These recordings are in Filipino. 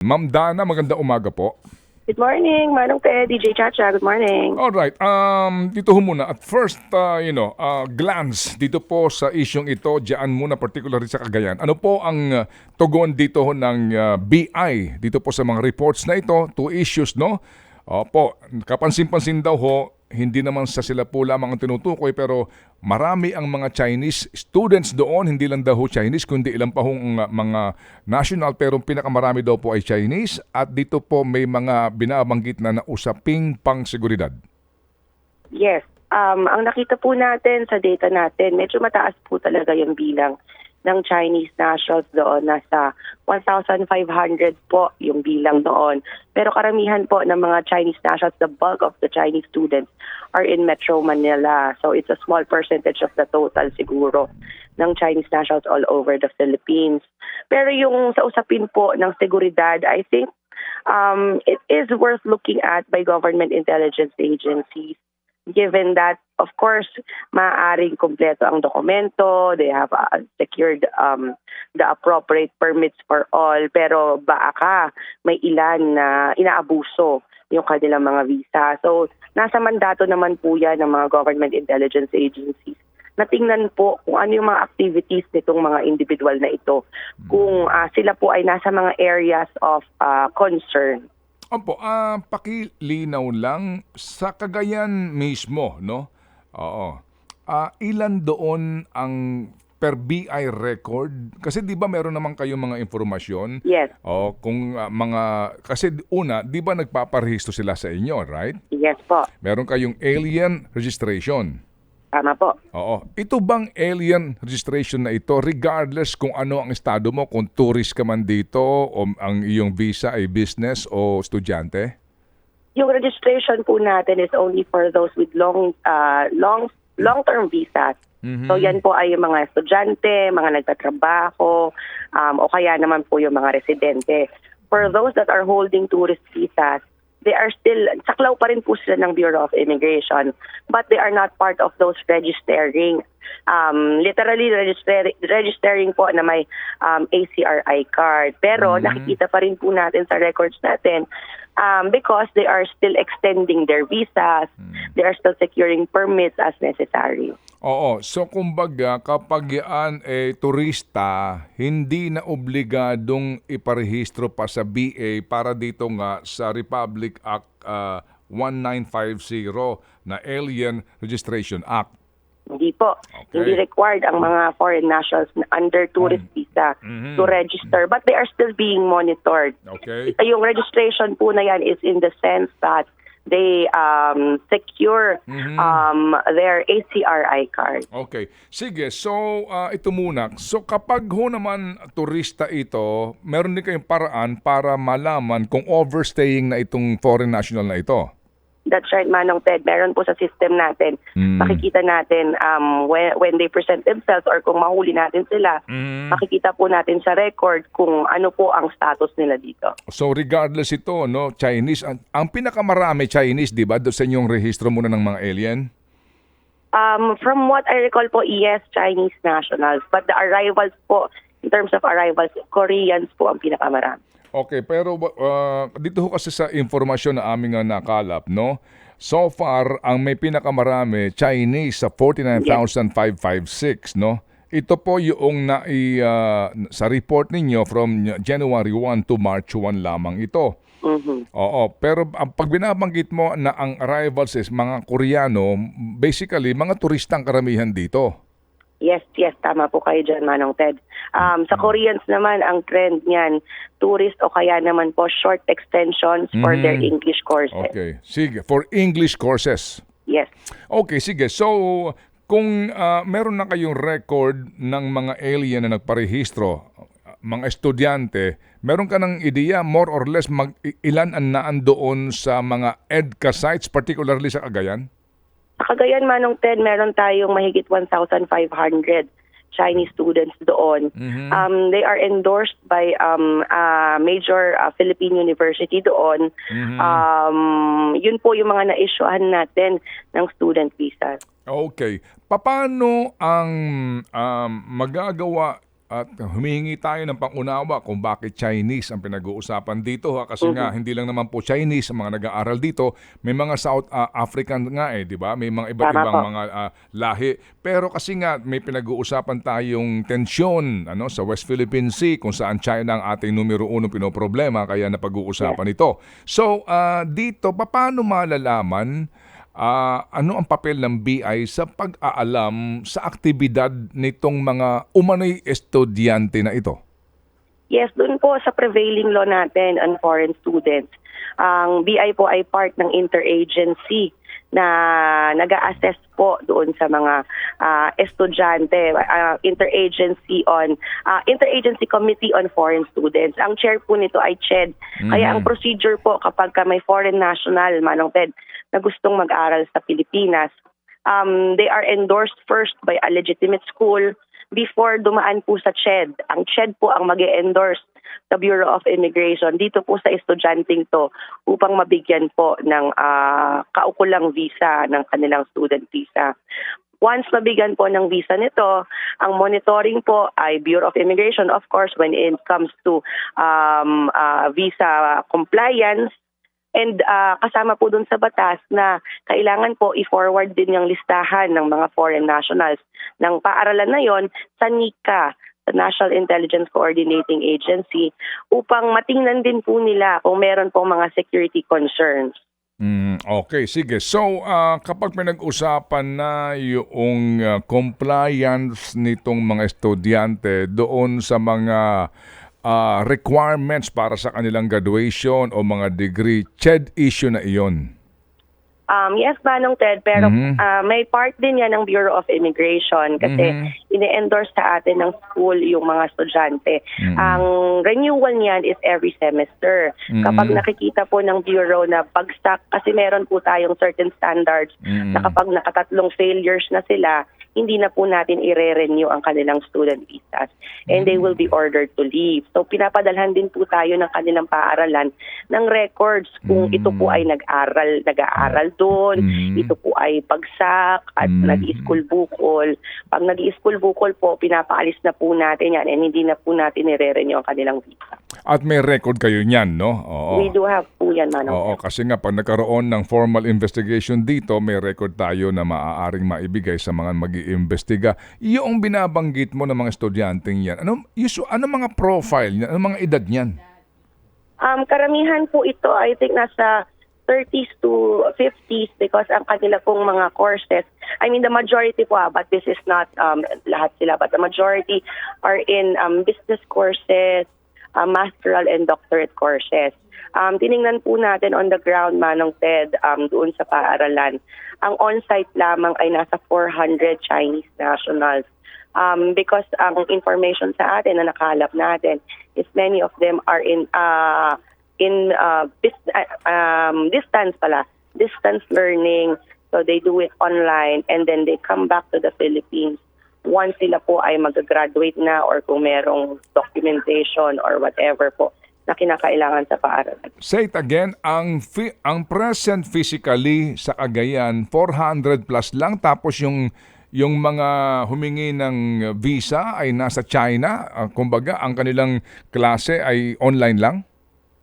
Ma'am Dana, maganda umaga po. Good morning, Manong Ted, DJ Chacha. Good morning. All right. Um, dito ho muna. At first, uh, you know, uh, glance dito po sa isyong ito, diyan muna particularly sa Cagayan. Ano po ang uh, tugon dito ho ng uh, BI dito po sa mga reports na ito, two issues, no? Opo, kapansin-pansin daw ho, hindi naman sa sila po lamang ang tinutukoy pero marami ang mga Chinese students doon, hindi lang daw Chinese kundi ilang pa hong uh, mga national pero pinakamarami daw po ay Chinese at dito po may mga binabanggit na nausaping pang seguridad. Yes. Um, ang nakita po natin sa data natin, medyo mataas po talaga yung bilang ng Chinese nationals doon. Nasa 1,500 po yung bilang doon. Pero karamihan po ng mga Chinese nationals, the bulk of the Chinese students are in Metro Manila. So it's a small percentage of the total siguro ng Chinese nationals all over the Philippines. Pero yung sa usapin po ng seguridad, I think um, it is worth looking at by government intelligence agencies given that, of course, maaaring kumpleto ang dokumento, they have uh, secured um, the appropriate permits for all, pero baka may ilan na inaabuso yung kanilang mga visa. So, nasa mandato naman po yan ng mga government intelligence agencies na tingnan po kung ano yung mga activities nitong mga individual na ito. Kung ah, sila po ay nasa mga areas of ah, concern. Opo, ah pakilinaw lang sa Cagayan mismo, no? Oo. Ah ilan doon ang per BI record? Kasi 'di ba meron naman kayong mga impormasyon? Yes, Oh, kung ah, mga kasi una, 'di ba nagpaparehistro sila sa inyo, right? yes po. Meron kayong alien registration. Tama po. Oo. Ito bang alien registration na ito regardless kung ano ang estado mo, kung tourist ka man dito o ang iyong visa ay business o estudyante? Yung registration po natin is only for those with long uh, long long-term visas. So yan po ay yung mga estudyante, mga nagtatrabaho, um, o kaya naman po yung mga residente. For those that are holding tourist visas, they are still, saklaw pa rin po sila ng Bureau of Immigration, but they are not part of those registering. Um, literally register, registering po na may um, ACRI card. Pero nakikita pa rin po natin sa records natin um, because they are still extending their visas, they are still securing permits as necessary. Oo. So kumbaga kapag yan eh turista, hindi na obligadong iparehistro pa sa BA para dito nga sa Republic Act ah, 1950 na Alien Registration Act. Hindi po. Okay. Hindi required ang mga foreign nationals na under tourist visa to register. But they are still being monitored. Okay? Yung registration po na yan is in the sense that they um, secure um, their ACRI card. Okay. Sige, so ah, ito muna. So kapag ho naman turista ito, meron din kayong paraan para malaman kung overstaying na itong foreign national na ito. That's right, Manong Ted. Meron po sa system natin. Makikita natin um, when, when they present themselves or kung mahuli natin sila, makikita po natin sa record kung ano po ang status nila dito. So regardless ito, no, Chinese, ang, ang pinakamarami Chinese, di ba, doon sa inyong rehistro muna ng mga alien? Um, from what I recall po, yes, Chinese nationals. But the arrivals po, in terms of arrivals, Koreans po ang pinakamarami. Okay, pero uh, dito ho kasi sa informasyon na aming uh, nakalap, no? So far, ang may pinakamarami, Chinese sa 49,556, no? Ito po yung na uh, sa report ninyo from January 1 to March 1 lamang ito. Mhm. Oo, pero ang pag binabanggit mo na ang arrivals is mga Koreano, basically mga turistang karamihan dito. Yes, yes, tama po kayo dyan, Manong Ted. Um, sa Koreans naman, ang trend niyan, tourist o kaya naman po short extensions for their English courses. Okay, sige, for English courses. Yes. Okay, sige. So, kung ah, meron na kayong record ng mga alien na nagparehistro, mga estudyante, meron ka ng ideya more or less mag, ilan ang naan doon sa mga EDCA sites, particularly sa Cagayan? Sa Cagayan, Manong Ted, meron tayong mahigit 1,500 Chinese students doon. Um, they are endorsed by um, a major uh, Philippine university doon. Um, yun po yung mga na-issuehan natin ng student visas. Okay. Paano ang um, magagawa At humihingi tayo ng pangunawa kung bakit Chinese ang pinag-uusapan dito ha kasi nga hindi lang naman po Chinese ang mga nag-aaral dito, may mga South ah, African nga eh, 'di ba? May mga iba't Tama ibang po. mga ah, lahi. Pero kasi nga may pinag-uusapan tayong tensyon ano sa West Philippine Sea kung saan China ang ating numero uno pinoproblema kaya napag-uusapan ito. So, ah, dito paano malalaman Ah, ano ang papel ng BI sa pag-aalam sa aktibidad nitong mga umano'y estudyante na ito? Yes, doon po sa prevailing law natin on foreign students. Ang BI po ay part ng interagency na nag-a-assess po doon sa mga ah, estudyante, ah, interagency on ah, interagency committee on foreign students. Ang chair po nito ay CHED. Kaya ang procedure po kapag ka may foreign national, Manong Ted, na gustong mag-aral sa Pilipinas, um, they are endorsed first by a legitimate school before dumaan po sa CHED. Ang CHED po ang mag endorse sa Bureau of Immigration dito po sa estudyanteng to upang mabigyan po ng ah, kaukulang visa ng kanilang student visa. Once mabigyan po ng visa nito, ang monitoring po ay Bureau of Immigration, of course, when it comes to um, ah, visa compliance, And ah, kasama po dun sa batas na kailangan po i-forward din yung listahan ng mga foreign nationals ng paaralan na yon sa NICA, sa National Intelligence Coordinating Agency, upang matingnan din po nila kung meron pong mga security concerns. Mm, okay, sige. So, ah, kapag pinag-usapan na yung ah, compliance nitong mga estudyante doon sa mga ah, requirements para sa kanilang graduation o mga degree, CHED issue na iyon. Um, yes, Manong Ted, pero Mhm. ah, may part din yan ng Bureau of Immigration kasi Mhm. ine-endorse sa atin ng school yung mga estudyante. Mhm. Ang renewal niyan is every semester. Mhm. Kapag nakikita po ng Bureau na bagsak, kasi meron po tayong certain standards Mhm. na kapag nakatatlong failures na sila, hindi na po natin i-renew ang kanilang student visas and they will be ordered to leave. So pinapadalhan din po tayo ng kanilang paaralan ng records kung Mm. ito po ay nag-aral, nag-aaral doon, Mm. ito po ay bagsak at Mm. nag-school bukol. Pag nag-school bukol po, pinapaalis na po natin yan and hindi na po natin i-renew ang kanilang visa. At may record kayo niyan, no? Oo. We do have po yan, Manong. Oo, kasi nga pag nagkaroon ng formal investigation dito, may record tayo na maaaring maibigay sa mga mag iimbestiga Yung binabanggit mo ng mga estudyanteng yan, ano, usu- ano mga profile niyan? Ano mga edad niyan? Um, karamihan po ito, I think nasa 30s to 50s because ang kanila pong mga courses, I mean the majority po, ah, but this is not um, lahat sila, but the majority are in um, business courses, uh, masteral and doctorate courses. Um, tiningnan po natin on the ground, Manong Ted, um, doon sa paaralan. Ang on-site lamang ay nasa 400 Chinese nationals. Um, because ang information sa atin na nakalap natin is many of them are in uh, in uh, bis- uh, um, distance pala, distance learning. So they do it online and then they come back to the Philippines once sila po ay mag-graduate na or kung merong documentation or whatever po na kinakailangan sa paaralan. Say it again, ang fi- ang present physically sa Cagayan 400 plus lang tapos yung yung mga humingi ng visa ay nasa China. Ah, kumbaga, ang kanilang klase ay online lang.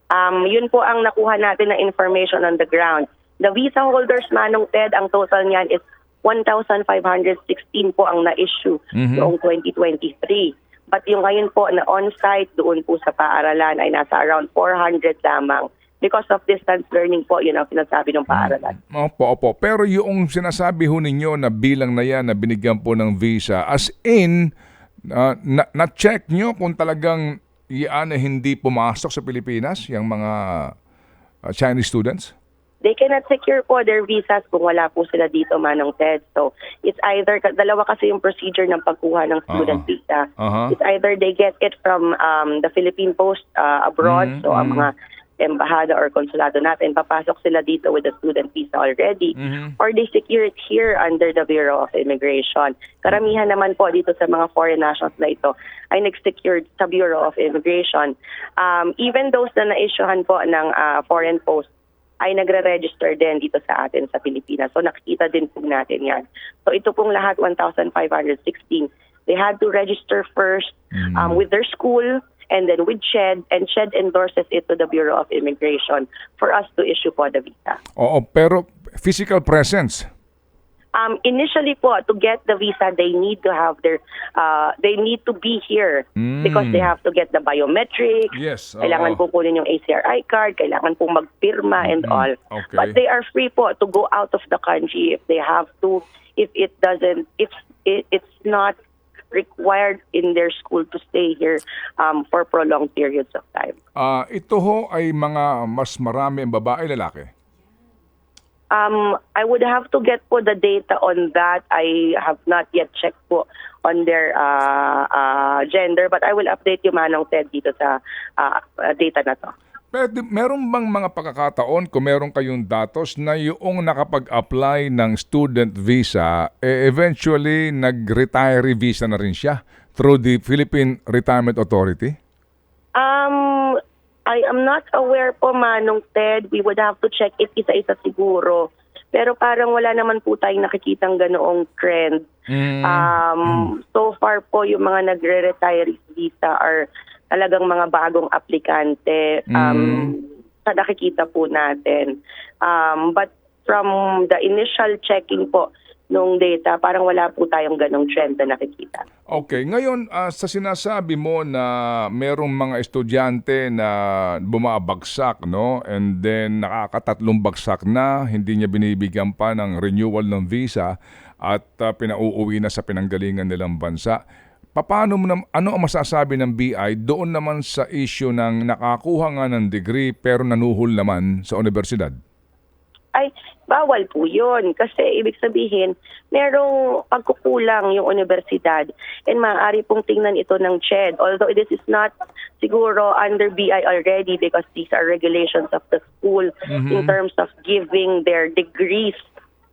Um, yun po ang nakuha natin na information on the ground. The visa holders, Manong Ted, ang total niyan is 1,516 po ang na-issue Mhm. noong 2023. But yung ngayon po na on-site doon po sa paaralan ay nasa around 400 lamang. Because of distance learning po, yun ang sinasabi ng paaralan. Opo, opo. Pero yung sinasabi ho ninyo na bilang na yan na binigyan po ng visa, as in, na- na-check nyo kung talagang yan ay hindi pumasok sa Pilipinas, yung mga ah, Chinese students? They cannot secure po their visas kung wala po sila dito, Manong Ted. So, it's either, dalawa kasi yung procedure ng pagkuha ng student Oo. visa. Aha. It's either they get it from um, the Philippine Post uh, abroad, Mhm, so ang mhm. mga embahada or konsulado natin, papasok sila dito with the student visa already, Mhm. or they secure it here under the Bureau of Immigration. Karamihan naman po dito sa mga foreign nationals na ito ay nag-secured sa Bureau of Immigration. Um, even those na na-issuehan po ng uh, foreign post ay nagre-register din dito sa atin sa Pilipinas. So nakikita din po natin yan. So ito pong lahat 1,516 They had to register first um, with their school and then with SHED, and SHED endorses it to the Bureau of Immigration for us to issue po the visa. Oo, pero physical presence. Um, initially po, to get the visa, they need to have their, uh, they need to be here because they have to get the biometrics. Yes, oo. Kailangan po kunin yung ACRI card, kailangan po magpirma and all. okay. But they are free po to go out of the country if they have to, if it doesn't, if it, it's not required in their school to stay here um, for prolonged periods of time. Ah, ito ho ay mga mas marami ang babae lalaki. Um, I would have to get po the data on that. I have not yet checked po on their uh, uh, gender, but I will update you Manong Ted dito sa uh, uh, data na to. Pero meron bang mga pagkakataon kung meron kayong datos na yung nakapag-apply ng student visa, eh, eventually nag-retiree visa na rin siya through the Philippine Retirement Authority? Um, I am not aware po Manong Ted. We would have to check it isa-isa siguro. Pero parang wala naman po tayong nakikitang ganoong trend. Um, So far po, yung mga nagre-retire visa are talagang mga bagong aplikante um, sa nakikita po natin. Um, but from the initial checking po nung data, parang wala po tayong ganong trend na nakikita. Okay, ngayon ah, sa sinasabi mo na merong mga estudyante na bumabagsak, no? And then nakakatatlong bagsak na, hindi niya binibigyan pa ng renewal ng visa at ah, pinauuwi na sa pinanggalingan nilang bansa. Paano mo nam- ano ang masasabi ng BI doon naman sa issue ng nakakuha nga ng degree pero nanuhol naman sa universidad? Ay bawal po yun. Kasi ibig sabihin, merong pagkukulang yung universidad and maaari pong tingnan ito ng CHED. Although this is not siguro under BI already because these are regulations of the school in terms of giving their degrees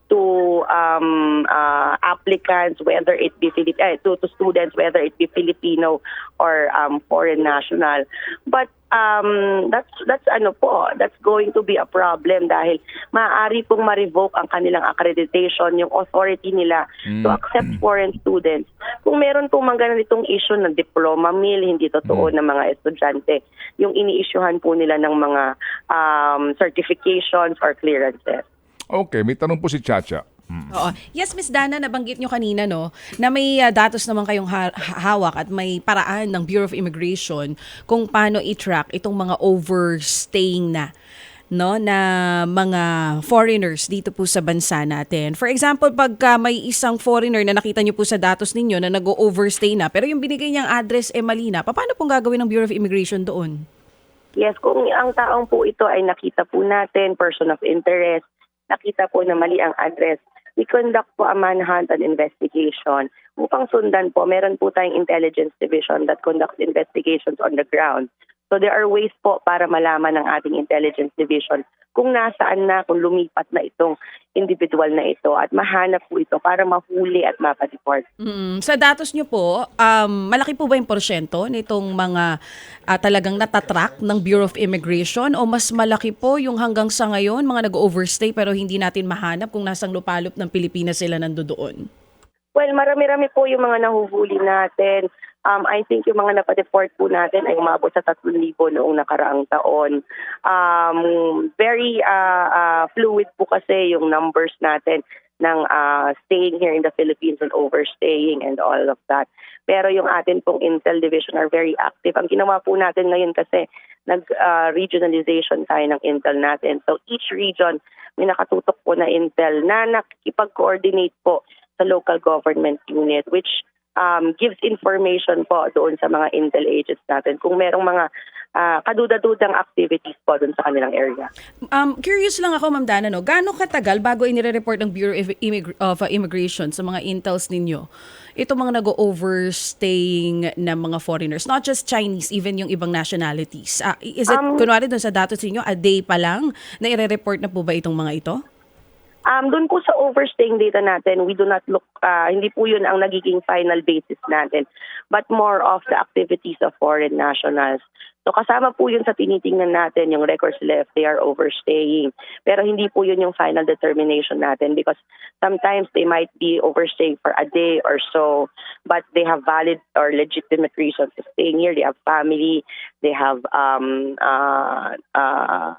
to um, uh, applicants, whether it be Filip- eh, to, to students, whether it be Filipino or um, foreign national. But um, that's that's ano po, that's going to be a problem dahil maaari pong ma-revoke ang kanilang accreditation, yung authority nila to accept foreign students. Kung meron pong mga ganitong issue ng diploma mill, hindi totoo ng mga estudyante, yung ini-issuehan po nila ng mga um, certifications or clearances. Okay, may tanong po si Chacha. Oo. Yes, Miss Dana, nabanggit nyo kanina, no, na may uh, datos naman kayong ha- hawak at may paraan ng Bureau of Immigration kung paano i-track itong mga overstaying na no na mga foreigners dito po sa bansa natin. For example, pagka may isang foreigner na nakita niyo po sa datos ninyo na nag-overstay na pero yung binigay niyang address e mali na, paano pong gagawin ng Bureau of Immigration doon? Yes, kung ang taong po ito ay nakita po natin, person of interest, nakita po na mali ang address, we conduct po a manhunt and investigation. Upang sundan po, meron po tayong intelligence division that conducts investigations on the ground. So there are ways po para malaman ng ating intelligence division kung nasaan na, kung lumipat na itong individual na ito at mahanap po ito para mahuli at mapadeport. Mm, sa datos nyo po, um, malaki po ba yung porsyento nitong mga ah, talagang natatrack ng Bureau of Immigration o mas malaki po yung hanggang sa ngayon mga nag-overstay pero hindi natin mahanap kung nasang lupalop ng Pilipinas sila nandoon? Well, marami-rami po yung mga nahuhuli natin. Um, I think yung mga napadeport po natin ay umabot sa 3,000 noong nakaraang taon. Um, very uh, uh, fluid po kasi yung numbers natin ng uh, staying here in the Philippines and overstaying and all of that. Pero yung atin pong Intel Division are very active. Ang ginawa po natin ngayon kasi nag-regionalization tayo ng Intel natin. So each region may nakatutok po na Intel na nakikipag-coordinate po sa local government unit which um, gives information po doon sa mga Intel agents natin kung merong mga ah, kaduda-dudang activities po doon sa kanilang area. Um, curious lang ako, Ma'am Dana, no? gaano katagal bago inire-report ng Bureau of, Immig- of uh, Immigration sa mga intels ninyo ito mga nag-overstaying na mga foreigners, not just Chinese, even yung ibang nationalities. Ah, is it, Um, kunwari dun sa datos ninyo, a day pa lang na ire-report na po ba itong mga ito? Um, doon po sa overstaying data natin, we do not look, ah, hindi po yun ang nagiging final basis natin, but more of the activities of foreign nationals. So kasama po yun sa tinitingnan natin yung records if they are overstaying. Pero hindi po yun yung final determination natin because sometimes they might be overstaying for a day or so, but they have valid or legitimate reasons for staying here. They have family, they have um, uh, uh,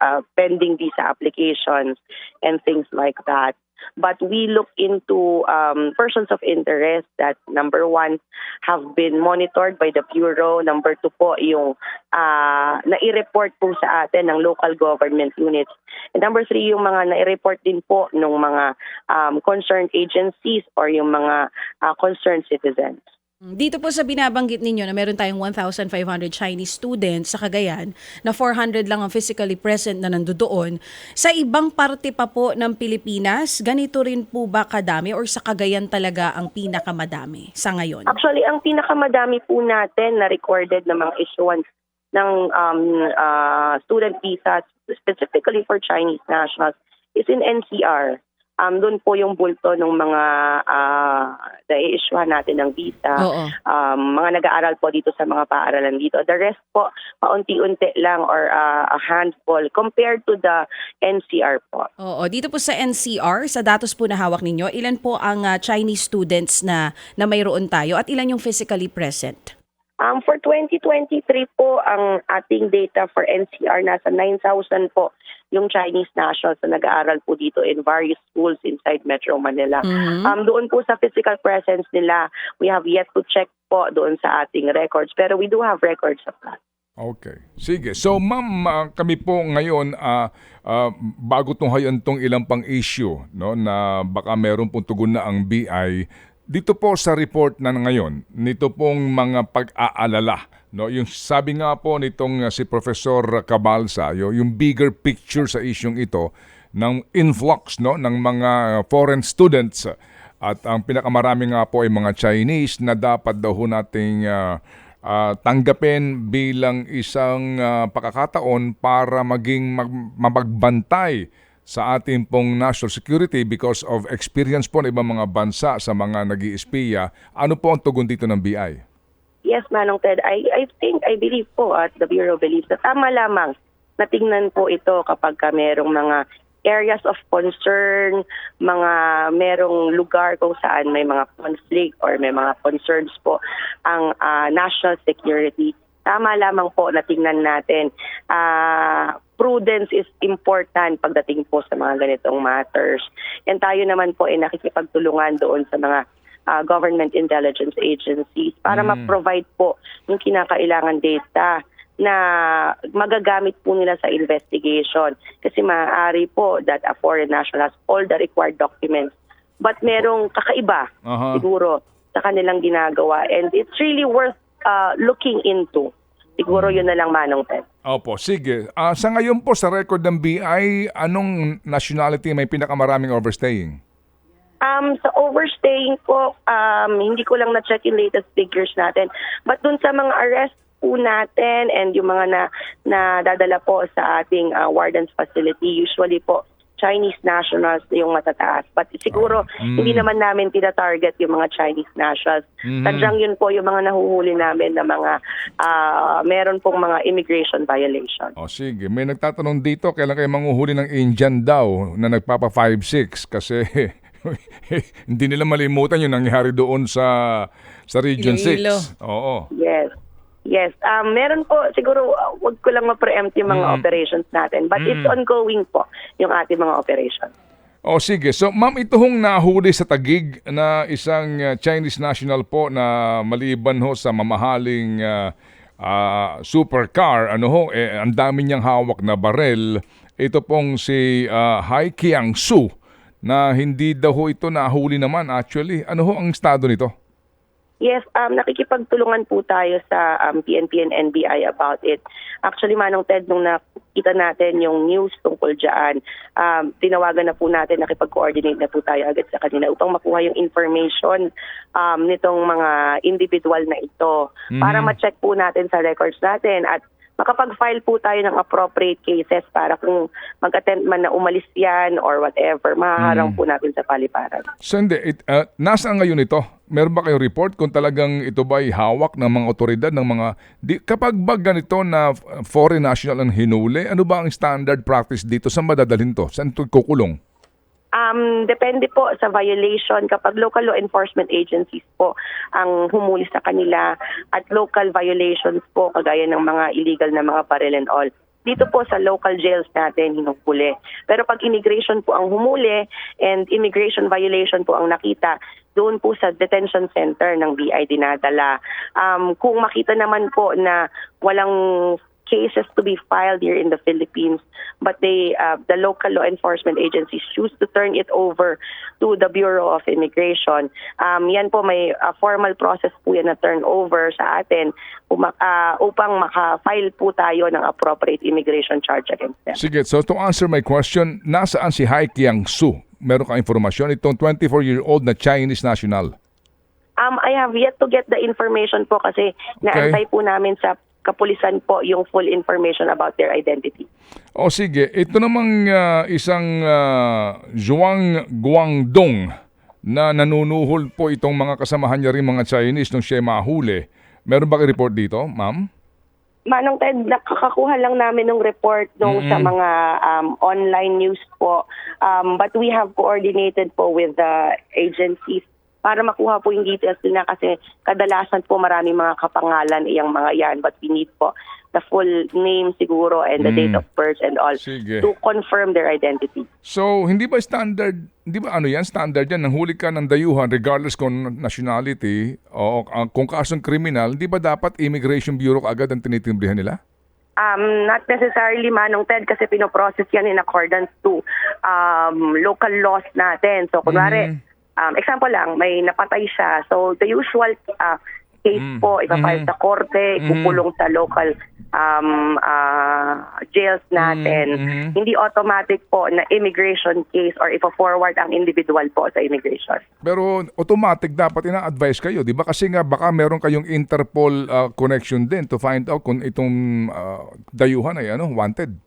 uh, pending visa applications and things like that. But we look into um, persons of interest that number one have been monitored by the Bureau. Number two po yung uh, nai-report po sa atin ng local government units. And number three yung mga nai-report din po ng mga um, concerned agencies or yung mga uh, concerned citizens. Dito po sa binabanggit ninyo na meron tayong 1,500 Chinese students sa Cagayan na 400 lang ang physically present na nandoon. Sa ibang parte pa po ng Pilipinas, ganito rin po ba kadami or sa Cagayan talaga ang pinakamadami sa ngayon? Actually, ang pinakamadami po natin na recorded na mga issuance ng um, uh, student visas specifically for Chinese nationals is in NCR. Um, doon po yung bulto ng mga uh, na-issuehan natin ng visa. Oo. Um, mga nag-aaral po dito sa mga paaralan dito. The rest po, paunti-unti lang or uh, a handful compared to the NCR po. Oo, dito po sa NCR, sa datos po na hawak ninyo, ilan po ang ah, Chinese students na na mayroon tayo at ilan yung physically present? Um, for 2023 po, ang ating data for NCR nasa 9,000 po yung Chinese nationals na nag-aaral po dito in various schools inside Metro Manila. Mhm. Um, doon po sa physical presence nila, we have yet to check po doon sa ating records. Pero we do have records of that. Okay. Sige. So ma'am, ah, kami po ngayon ah, ah, bago tunghayan tong ilang pang issue no na baka meron pong tugon na ang BI dito po sa report na ngayon nito pong mga pag-aalala no? Yung sabi nga po nitong ah, si Professor Cabalsa yung bigger picture sa isyong ito ng influx no? Ng mga foreign students. At ang pinakamarami nga po ay mga Chinese na dapat daw nating ah, ah, tanggapin bilang isang ah, pakakataon para maging mag- mapagbantay sa ating pong national security because of experience po ng ibang mga bansa sa mga nag espiya Ano po ang tugon dito ng BI? Yes, Manong Ted, I, I think, I believe po at the Bureau believes na tama lamang na tingnan po ito kapag ka merong mga areas of concern, mga merong lugar kung saan may mga conflict or may mga concerns po ang ah, national security. Tama lamang po na tingnan natin. Ah, prudence is important pagdating po sa mga ganitong matters. And tayo naman po ay nakikipagtulungan doon sa mga ah, government intelligence agencies para Mm. ma-provide po yung kinakailangan data na magagamit po nila sa investigation. Kasi maaari po that a foreign national has all the required documents. But merong kakaiba Aha. siguro sa kanilang ginagawa. And it's really worth uh, looking into. Siguro yun na lang manong Ted. Opo, sige. Ah, sa ngayon po sa record ng BI, anong nationality may pinakamaraming overstaying? Um, sa overstaying po, um, hindi ko lang na-check yung latest figures natin. But dun sa mga arrest po natin and yung mga na, na dadala po sa ating uh, warden's facility, usually po Chinese nationals yung matataas. But siguro, Mm. hindi naman namin tina-target yung mga Chinese nationals. Mhm. Sadyang yun po yung mga nahuhuli namin na mga, ah, meron pong mga immigration violation. O sige, may nagtatanong dito, kailan kayo manguhuli ng Indian daw na nagpapa 5-6 kasi hindi nila malimutan yung nangyari doon sa sa Region Iloilo. 6. Oo. Yes. Yes. Um, meron po, siguro, uh, wag ko lang ma-preempt yung mga Mm. operations natin. But it's ongoing po, yung ating mga operations. O sige, so ma'am, ito hong nahuli sa Tagig na isang uh, Chinese national po na maliban ho sa mamahaling uh, uh, supercar, ano ho, eh, ang dami niyang hawak na barel. Ito pong si uh, Hai Kiang Su na hindi daw ho ito nahuli naman actually. Ano ho ang estado nito? Yes, um, nakikipagtulungan po tayo sa um, PNP and NBI about it. Actually, Manong Ted, nung nakita natin yung news tungkol dyan, um, tinawagan na po natin, nakipag-coordinate na po tayo agad sa kanila upang makuha yung information um, nitong mga individual na ito para Mhm. ma-check po natin sa records natin at makapag-file po tayo ng appropriate cases para kung mag-attempt man na umalis yan or whatever, mahaharang po natin sa paliparan. So hindi, it, uh, nasaan ngayon ito? Meron ba kayong report kung talagang ito ba ay hawak ng mga otoridad ng mga... Di, kapag ba ganito na uh, foreign national ang hinuli, ano ba ang standard practice dito? Saan madadalhin to? Saan ito kukulong? Um, depende po sa violation kapag local law enforcement agencies po ang humuli sa kanila at local violations po kagaya ng mga illegal na mga barrel and all. Dito po sa local jails natin hinuhuli. Pero pag immigration po ang humuli and immigration violation po ang nakita, doon po sa detention center ng BI dinadala. Um, kung makita naman po na walang cases to be filed here in the Philippines, but they, uh, the local law enforcement agencies choose to turn it over to the Bureau of Immigration. Um, yan po may uh, formal process po yan na turnover sa atin uma- uh, upang maka-file po tayo ng appropriate immigration charge against them. Sige, so to answer my question, nasaan si Hai Kiang Su? Meron ka informasyon? Itong 24-year-old na Chinese national. Um, I have yet to get the information po kasi naantay po namin sa kapulisan po yung full information about their identity. O sige, ito namang ah, isang uh, Zhuang Guangdong na nanunuhol po itong mga kasamahan niya rin mga Chinese nung siya mahuli. Meron ba report dito, ma'am? Manong Ted, nakakakuha lang namin ng report nung sa mga um, online news po. Um, but we have coordinated po with the agencies para makuha po yung details nila kasi kadalasan po maraming mga kapangalan iyang mga yan but we need po the full name siguro and the date of birth and all Sige. to confirm their identity. So, hindi ba standard, hindi ba ano yan, standard yan, nanghuli ka ng dayuhan regardless kung nationality o ah, kung kasong kriminal, hindi ba dapat Immigration Bureau agad ang tinitimbrihan nila? Um, not necessarily Manong Ted kasi pinoprocess yan in accordance to um, local laws natin. So kunwari, um, example lang, may napatay siya. So the usual uh, case po, ipapile sa korte, kukulong sa local um, uh, jails natin. Hindi automatic po na immigration case or ipa-forward ang individual po sa immigration. Pero automatic dapat ina-advise kayo, di ba? Kasi nga baka meron kayong Interpol ah, connection din to find out kung itong ah, dayuhan ay ano, wanted.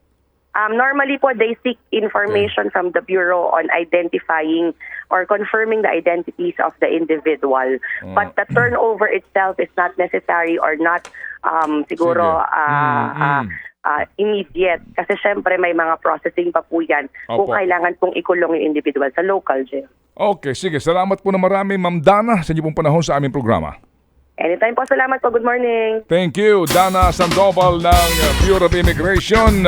Um, normally po, they seek information from the Bureau on identifying or confirming the identities of the individual. But the turnover itself is not necessary or not um, siguro Sige. uh, Mm, uh, mm. uh, immediate. Kasi syempre may mga processing pa po yan kung Opo. kailangan pong ikulong yung individual sa local jail. Okay, sige. Salamat po na marami, Ma'am Dana, sa inyong pong panahon sa aming programa. Anytime po, salamat po. Good morning. Thank you, Dana Sandoval ng Bureau of Immigration.